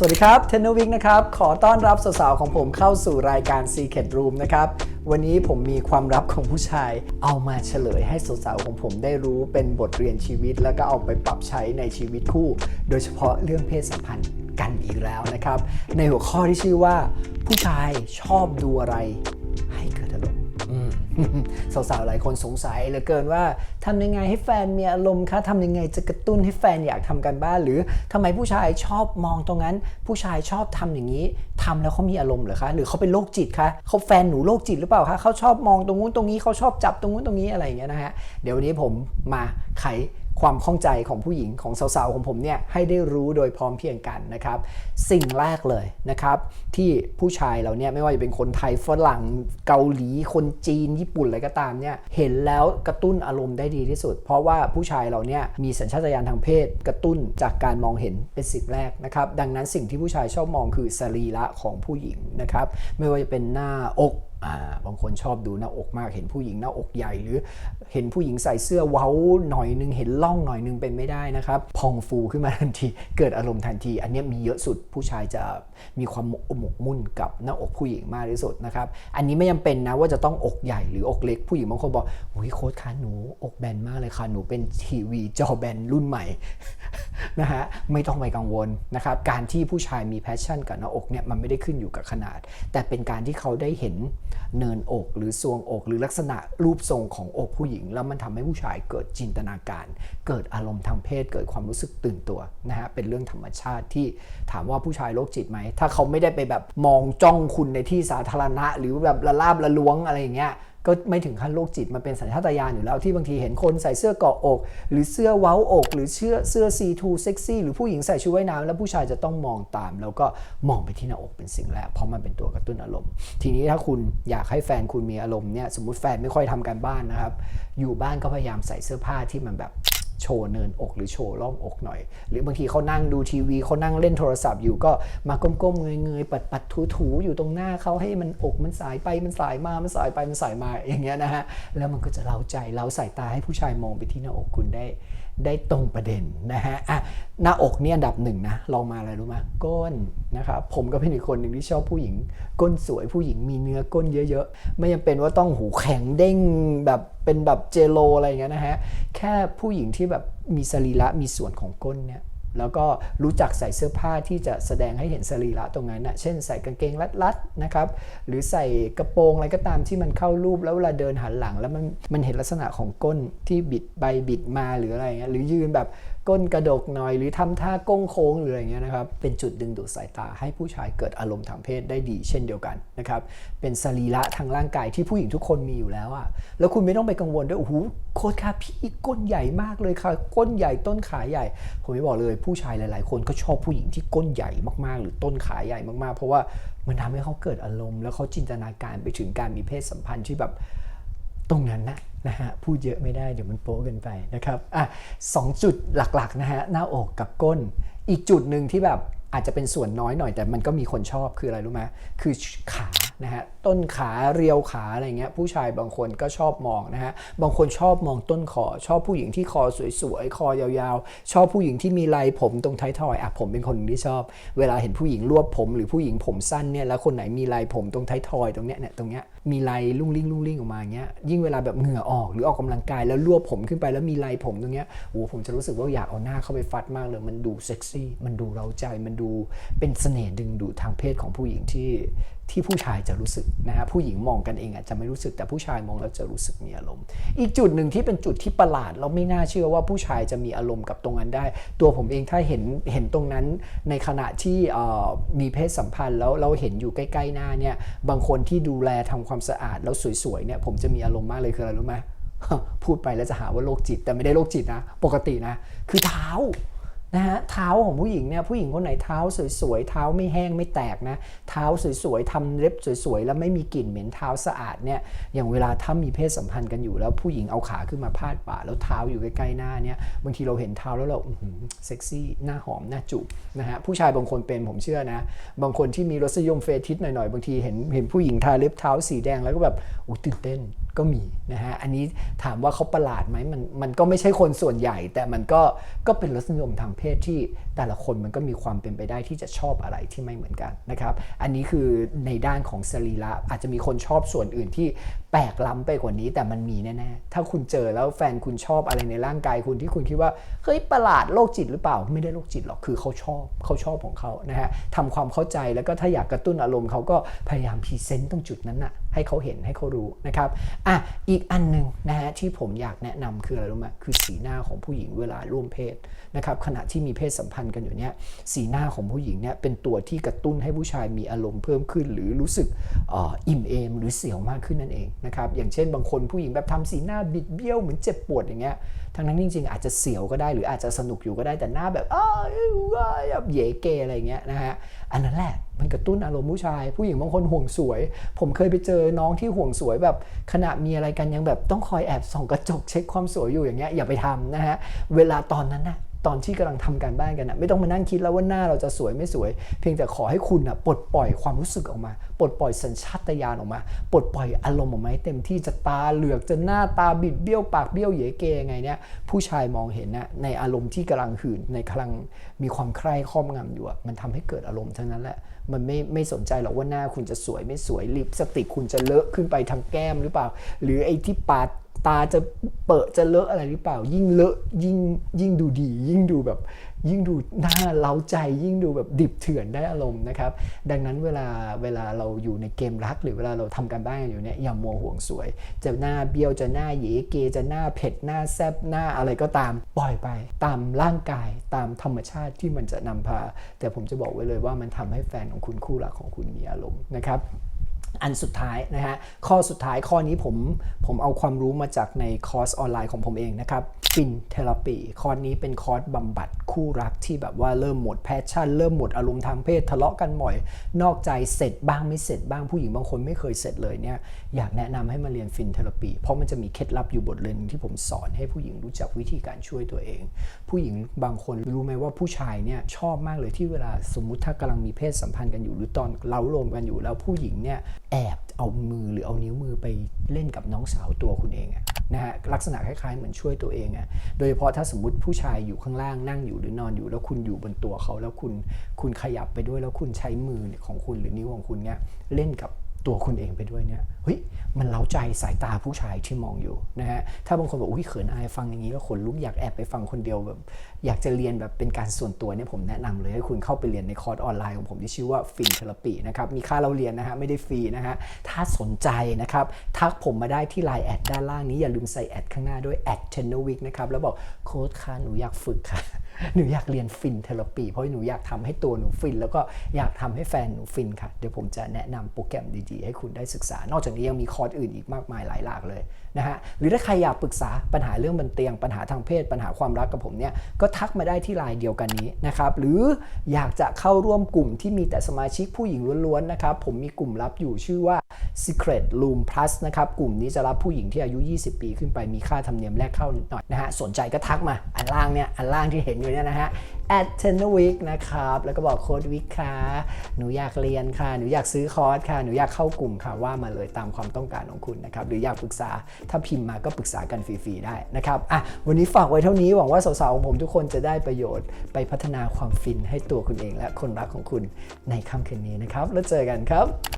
สวัสดีครับเทนนวิกนะครับ ขอต้อนรับสาวๆของผมเข้าสู่รายการ Secret Room นะครับ วันนี้ผมมีความลับของผู้ชาย เอามาเฉลยให้สาวๆของผมได้รู้เป็นบทเรียนชีวิต แล้วก็เอาไปปรับใช้ในชีวิตคู่ โดยเฉพาะเรื่องเพศสัมพันธ์กันอีกแล้วนะครับ ในหัวข้อที่ชื่อว่า ผู้ชายชอบดูอะไร สาวๆหลายคนสงสัยเหลือเกินว่าทำยังไงให้แฟนมีอารมณ์คะทำยังไงจะกระตุ้นให้แฟนอยากทำกันบ้าน หรือทำไมผู้ชายชอบมองตรงนั้น ผู้ชายชอบทำอย่างนี้ทำแล้วเขามีอารมณ์เหรอคะ หรือเขาเป็นโรคจิตคะเขาแฟนหนูโรคจิตหรือเปล่าคะเขาชอบมองตรงนู้นตรงนี้เขาชอบจับตรงนู้นตรงนี้อะไรอย่างเงี้ยนะฮะเดี๋ยววันนี้ผมมาไข ความข้องใจของผู้หญิงของสาวๆของผมเนี่ยให้ได้รู้โดยพร้อมเพียงกันนะครับ สิ่งแรกเลยนะครับที่ผู้ชายเราเนี่ยไม่ว่าจะเป็นคนไทยฝรั่งเกาหลีคนจีน ญี่ปุ่นอะไรก็ตามเนี่ยเห็นแล้วกระตุ้นอารมณ์ได้ดีที่สุด เพราะว่าผู้ชายเราเนี่ยมีสัญชาตญาณทางเพศ กระตุ้นจากการมองเห็นเป็นสิ่งแรกนะครับดังนั้นสิ่งที่ผู้ชายชอบมองคือสรีระของผู้หญิงนะครับไม่ว่าจะเป็นหน้าอก บางคนชอบดูหน้าอกมาก เห็นผู้หญิงหน้าอกใหญ่ หรือเห็นผู้หญิงใส่เสื้อเว้าหน่อยนึง เห็นล่องหน่อยนึงเป็นไม่ได้นะครับ พองฟูขึ้นมาทันที เกิดอารมณ์ทันที อันนี้มีเยอะสุดผู้ชายจะมีความหมกมุ่นกับหน้าอกผู้หญิงมากที่สุดนะครับ อันนี้ไม่จำเป็นนะว่าจะต้องอกใหญ่หรืออกเล็ก ผู้หญิงบางคนบอกโอ้ยโค้ชคะหนูอกแบนมากเลยค่ะหนูเป็นทีวีจอแบนรุ่นใหม่ นะฮะไม่ต้องไปกังวลนะครับการที่ผู้ชายมีแพชชั่นกับหน้าอกเนี่ยมันไม่ได้ขึ้นอยู่กับขนาด แต่เป็นการที่เขาได้เห็นเนินอกหรือทรวงอก หรือลักษณะรูปทรงของอกผู้หญิง แล้วมันทำให้ผู้ชายเกิดจินตนาการ เกิดอารมณ์ทางเพศ เกิดความรู้สึกตื่นตัวนะฮะเป็นเรื่องธรรมชาติที่ถามว่าผู้ชายโรคจิตไหมถ้าเขาไม่ได้ไปแบบมองจ้องคุณในที่สาธารณะ หรือแบบละลาบละล้วงอะไรอย่างเงี้ยก็ไม่ถึงขั้นโรคจิตมันเป็นสัญชาตญาณอยู่แล้วที่บางทีเห็นคนใส่เสื้อเกาะอก หรือเสื้อเว้าอก หรือเสื้อเสื้อซีทูเซ็กซี่หรือผู้หญิงใส่ชุดว่ายน้ำแล้วผู้ชายจะต้องมองตาม แล้วก็มองไปที่หน้าอกเป็นสิ่งแรกเพราะมันเป็นตัวกระตุ้นอารมณ์ ทีนี้ถ้าคุณอยากให้แฟนคุณมีอารมณ์เนี่ยสมมติแฟนไม่ค่อยทำการบ้านนะครับอยู่บ้านก็พยายามใส่เสื้อผ้าที่มันแบบ โชว์เนินอกหรือโชว์ร่องอกหน่อย หรือบางทีเขานั่งดูทีวีเขานั่งเล่นโทรศัพท์อยู่ก็มาก้มๆเงยๆปัดปัดถูๆอยู่ตรงหน้าเขาให้มันอกมันสายไปมันสายมามันสายไปมันสายมาอย่างเงี้ยนะฮะแล้วมันก็จะเล้าใจเล้าสายตาให้ผู้ชายมองไปที่หน้าอกคุณได้ ได้ตรงประเด็นนะฮะอะหน้าอกเนี่ยอันดับหนึ่งนะลองมาอะไรรู้ไหมก้นนะครับผมก็เป็นอีกคนหนึ่งที่ชอบผู้หญิง ก้นสวยผู้หญิงมีเนื้อก้นเยอะๆ ไม่จำเป็นว่าต้องหูแข็งเด้งแบบเป็นแบบเจโลอะไรอย่างเงี้ยนะฮะแค่ผู้หญิงที่แบบมีสรีระมีส่วนของก้นเนี่ย แล้วก็รู้จักใส่เสื้อผ้าที่จะแสดงให้เห็นสรีระตรงนั้นนะเช่นใส่กางเกงรัดๆนะครับหรือใส่กระโปรงอะไรก็ตามที่มันเข้ารูปแล้วเวลาเดินหันหลัง แล้วมันมันเห็นลักษณะของก้นที่บิดไปบิดมาหรืออะไรเงี้ยหรือยืนแบบ ก้นกระดกหน่อย หรือทำท่าก้งโค้งหรืออะไรเงี้ยนะครับ เป็นจุดดึงดูดสายตาให้ผู้ชายเกิดอารมณ์ทางเพศได้ดี เช่นเดียวกันนะครับ เป็นสรีระทางร่างกายที่ผู้หญิงทุกคนมีอยู่แล้วอะแล้วคุณไม่ต้องไปกังวลด้วยโอ้โหโค้ชค่ะพี่ก้นใหญ่มากเลยค่ะ ก้นใหญ่ต้นขาใหญ่ ผมไม่บอกเลยผู้ชายหลาย ๆ คนก็ชอบผู้หญิงที่ก้นใหญ่มากๆ หรือต้นขาใหญ่มากๆ เพราะว่ามันทำให้เขาเกิดอารมณ์ แล้วเขาจินตนาการไปถึงการมีเพศสัมพันธ์ที่แบบ ตรงนั้นนะนะฮะพูดเยอะไม่ได้เดี๋ยวมันโป๊เกินไปนะครับอะสองจุดหลักๆนะฮะหน้าอกกับก้น อีกจุดหนึ่งที่แบบอาจจะเป็นส่วนน้อยหน่อยแต่มันก็มีคนชอบคืออะไรรู้ไหมคือขา นะฮะต้นขาเรียวขาอะไรเงี้ยผู้ชายบางคนก็ชอบมองนะฮะบางคนชอบมองต้นคอชอบผู้หญิงที่คอสวยๆคอยาวๆ ชอบผู้หญิงที่มีลายผมตรงท้ายทอยอะผมเป็นคนที่ชอบ เวลาเห็นผู้หญิงรวบผมหรือผู้หญิงผมสั้นเนี่ยแล้วคนไหนมีลายผมตรงท้ายทอยตรงเนี้ยเนี่ยตรงเนี้ยมีลายลุ่งลิ่งลุ่งลิ่งออกมาเงี้ยยิ่งเวลาแบบเหงื่อออกหรือออกกำลังกายแล้วรวบผมขึ้นไปแล้วมีลายผมตรงเนี้ยโอ้ผมจะรู้สึกว่าอยากเอาหน้าเข้าไปฟัดมากเลยมันดูเซ็กซี่มันดูเราใจมันดูเป็นเสน่ห์ดึงดูดทางเพศของผู้หญิงที่ ที่ผู้ชายจะรู้สึกนะฮะผู้หญิงมองกันเองอาจจะไม่รู้สึกแต่ผู้ชายมองแล้วจะรู้สึกมีอารมณ์ อีกจุดหนึ่งที่เป็นจุดที่ประหลาด เราไม่น่าเชื่อว่าผู้ชายจะมีอารมณ์กับตรงนั้นได้ ตัวผมเองถ้าเห็นเห็นตรงนั้นในขณะที่มีเพศสัมพันธ์แล้วเราเห็นอยู่ใกล้ ๆ หน้าเนี่ยบางคนที่ดูแลทำความสะอาดแล้วสวยๆเนี่ยผมจะมีอารมณ์มากเลยคืออะไรรู้ไหมพูดไปแล้วจะหาว่าโรคจิตแต่ไม่ได้โรคจิตนะ ปกตินะ คือเท้า นะฮะเท้าของผู้หญิงเนี่ยผู้หญิงคนไหนเท้าสวยๆเท้าไม่แห้งไม่แตกนะเท้าสวยๆทำเล็บสวยๆแล้วไม่มีกลิ่นเหม็นเท้าสะอาดเนี่ยอย่างเวลาถ้ามีเพศสัมพันธ์กันอยู่แล้วผู้หญิงเอาขาขึ้นมาพาดบ่าแล้วเท้าอยู่ใกล้ๆหน้าเนี่ยบางทีเราเห็นเท้าแล้วเราเซ็กซี่หน้าหอมหน้าจุนะฮะผู้ชายบางคนเป็นผมเชื่อนะ บางคนที่มีรสนิยมเฟติชหน่อยๆบางทีเห็นเห็นผู้หญิงทาเล็บเท้าสีแดงแล้วก็แบบอุ้ยตื่นเต้น ก็มีนะฮะ อันนี้ถามว่าเขาประหลาดไหมมันมันก็ไม่ใช่คนส่วนใหญ่ แต่มันก็ก็เป็นรสนิยมทางเพศที่แต่ละคนมันก็มีความเป็นไปได้ที่จะชอบอะไรที่ไม่เหมือนกันนะครับ อันนี้คือในด้านของสรีระอาจจะมีคนชอบส่วนอื่นที่แปลกล้ำไปกว่านี้แต่มันมีแน่ๆ ถ้าคุณเจอแล้วแฟนคุณชอบอะไรในร่างกายคุณที่คุณคิดว่าเฮ้ยประหลาดโรคจิตหรือเปล่าไม่ได้โรคจิตหรอกคือเขาชอบเขาชอบของเขานะฮะทำความเข้าใจแล้วก็ถ้าอยากกระตุ้นอารมณ์เขาก็พยายามพรีเซนต์ตรงจุดนั้นน่ะให้เขาเห็นให้เขารู้นะครับอะอีกอันหนึ่งนะฮะที่ผมอยากแนะนำคืออะไรรู้ไหมคือสีหน้าของผู้หญิงเวลาร่วมเพศนะครับขณะที่มีเพศสัมพันธ์กันอยู่เนี่ยสีหน้าของผู้หญิงเนี่ยเป็นตัวที่กระตุ้นให้ผู้ชายมีอารมณ์เพิ่มขึ้น หรือรู้สึกอ,อ,อิ่มเอม หรือเสียวมากขึ้นนั่นเองนะครับอย่างเช่นบางคนผู้หญิงแบบทำสีหน้าบิดเบี้ยวเหมือนเจ็บปวดอย่างเงี้ยทั้งนั้นจริง ๆ อาจจะเสียวก็ได้หรืออาจจะสนุกอยู่ก็ได้แต่หน้าแบบอ้าวแบบเยเกอะไรเงี้ยนะฮะอันนั้นแหละมันกระตุ้นอารมณ์ผู้ชาย ผู้หญิงบางคนห่วงสวย ผมเคยไปเจอน้องที่ห่วงสวยแบบขณะมีอะไรกันยังแบบต้องคอยแอบส่องกระจกเช็คความสวยอยู่อย่างเงี้ยอย่าไปทำนะฮะเวลาตอนนั้นนะ ตอนที่กำลังทำการบ้านกันนะไม่ต้องมานั่งคิดแล้วว่าหน้าเราจะสวยไม่สวย เพียงแต่ขอให้คุณนะปลดปล่อยความรู้สึกออกมา ปลดปล่อยสัญชาตญาณออกมา ปลดปล่อยอารมณ์ออกมาให้เต็มที่จะตาเหลือกจะหน้าตาบิดเบี้ยวปากเบี้ยวเหยเกยังไงเนี่ยผู้ชายมองเห็นนะในอารมณ์ที่กำลังหื่นในกำลังมีความใคร่ครอบงำอยู่มันทำให้เกิดอารมณ์ทั้งนั้นแหละมันไม่ไม่สนใจหรอกว่าหน้าคุณจะสวยไม่สวยลิปสติกคุณจะเลอะขึ้นไปทางแก้มหรือเปล่า หรือไอ้ที่ปาดตาจะ เปิดจะเลอะอะไรหรือเปล่า ยิ่งเลอะยิ่งยิ่งดูดี ยิ่งดูแบบยิ่งดูน่าเล้าใจ ยิ่งดูแบบดิบเถื่อนได้อารมณ์นะครับ ดังนั้นเวลาเวลาเราอยู่ในเกมรัก หรือเวลาเราทำการบ้านอยู่เนี่ยอย่ามัวห่วงสวย จะหน้าเบี้ยวจะหน้าเหยเกจะหน้าเผ็ดหน้าแซบหน้าอะไรก็ตามปล่อยไป ตามร่างกายตามธรรมชาติที่มันจะนำพา แต่ผมจะบอกไว้เลยว่ามันทำให้แฟนของคุณคู่รักของคุณมีอารมณ์นะครับ อันสุดท้ายนะฮะข้อสุดท้ายข้อนี้ผมผมเอาความรู้มาจากในคอร์สออนไลน์ของผมเองนะครับฟินเทเลปีคอร์สนี้เป็นคอร์สบำบัด คู่รักที่แบบว่าเริ่มหมดแพชชั่น เริ่มหมดอารมณ์ทางเพศทะเลาะกันบ่อย นอกใจเสร็จบ้างไม่เสร็จบ้างผู้หญิงบางคนไม่เคยเสร็จเลยเนี่ยอยากแนะนำให้มาเรียนฟินเทเลปีเพราะมันจะมีเคล็ดลับอยู่บทเรียนที่ผมสอนให้ผู้หญิงรู้จักวิธีการช่วยตัวเอง ผู้หญิงบางคนรู้ไหมว่าผู้ชายเนี่ยชอบมากเลยที่เวลาสมมุติถ้ากำลังมีเพศสัมพันธ์กันอยู่หรือตอนเล้าโลมกันอยู่แล้วผู้หญิงเนี่ยแอบเอามือหรือเอานิ้วมือไปเล่นกับน้องสาวตัวคุณเองอะ นะฮะลักษณะคล้ายๆเหมือนช่วยตัวเองอะโดยเฉพาะถ้าสมมติผู้ชายอยู่ข้างล่างนั่งอยู่หรือนอนอยู่ แล้วคุณอยู่บนตัวเขาแล้วคุณคุณขยับไปด้วยแล้วคุณใช้มือของคุณหรือนิ้วของคุณเนี่ยเล่นกับ ตัวคุณเองไปด้วยเนี่ยเฮ้ยมันเล้าใจสายตาผู้ชายที่มองอยู่นะฮะถ้าบางคนบอกอุ้ยเขินอายฟังอย่างนี้แล้วขนลุกอยากแอบไปฟังคนเดียวแบบอยากจะเรียนแบบเป็นการส่วนตัวเนี่ยผมแนะนำเลยให้คุณเข้าไปเรียนในคอร์สออนไลน์ของผมที่ชื่อว่าฟินเทอราปีนะครับมีค่าเราเรียนนะฮะไม่ได้ฟรีนะฮะถ้าสนใจนะครับทักผมมาได้ที่ Line แอดด้านล่างนี้อย่าลืมใส่แอดข้างหน้าด้วยแอดเทนเนอร์วิกนะครับแล้วบอกโค้ดค่ะหนูอยากฝึกค่ะ หนูอยากเรียนฟินเทอราปีเพราะหนูอยากทำให้ตัวหนูฟิน แล้วก็อยากทำให้แฟนหนูฟินค่ะ เดี๋ยวผมจะแนะนำโปรแกรมดีๆ ให้คุณได้ศึกษา นอกจากนี้ยังมีคอร์สอื่นอีกมากมายหลายหลากเลยนะฮะหรือถ้าใครอยากปรึกษาปัญหาเรื่องบนเตียงปัญหาทางเพศ ปัญหาความรักกับผมเนี่ยก็ทักมาได้ที่ไลน์เดียวกันนี้นะครับหรืออยากจะเข้าร่วมกลุ่มที่มีแต่สมาชิกผู้หญิงล้วนๆนะครับผมมีกลุ่มลับอยู่ชื่อว่า Secret Room Plus นะครับกลุ่มนี้จะรับผู้หญิงที่อายุ 20 ปี ขึ้นไปมีค่าธรรมเนียมแรกเข้านิดหน่อยนะฮะสนใจก็ทักมาอันล่างเนี่ยอันล่างที่เห็นอยู่เนี่ยนะฮะ at t e n week นะครับ แล้วก็บอกโค้ดวิกค่ะ หนูอยากเรียนค่ะ หนูอยากซื้อคอร์สค่ะ หนูอยากเข้ากลุ่มค่ะ ว่ามาเลยตามความต้องการของคุณนะครับ หรืออยากปรึกษา ถ้าพิมพ์มาก็ปรึกษากันฟรีๆได้นะครับ อะ วันนี้ฝากไว้เท่านี้ หวังว่าสาวๆของผมทุกคนจะได้ประโยชน์ ไปพัฒนาความฟินให้ตัวคุณเอง และคนรักของคุณในค่ำคืนนี้นะครับ แล้วเจอกันครับ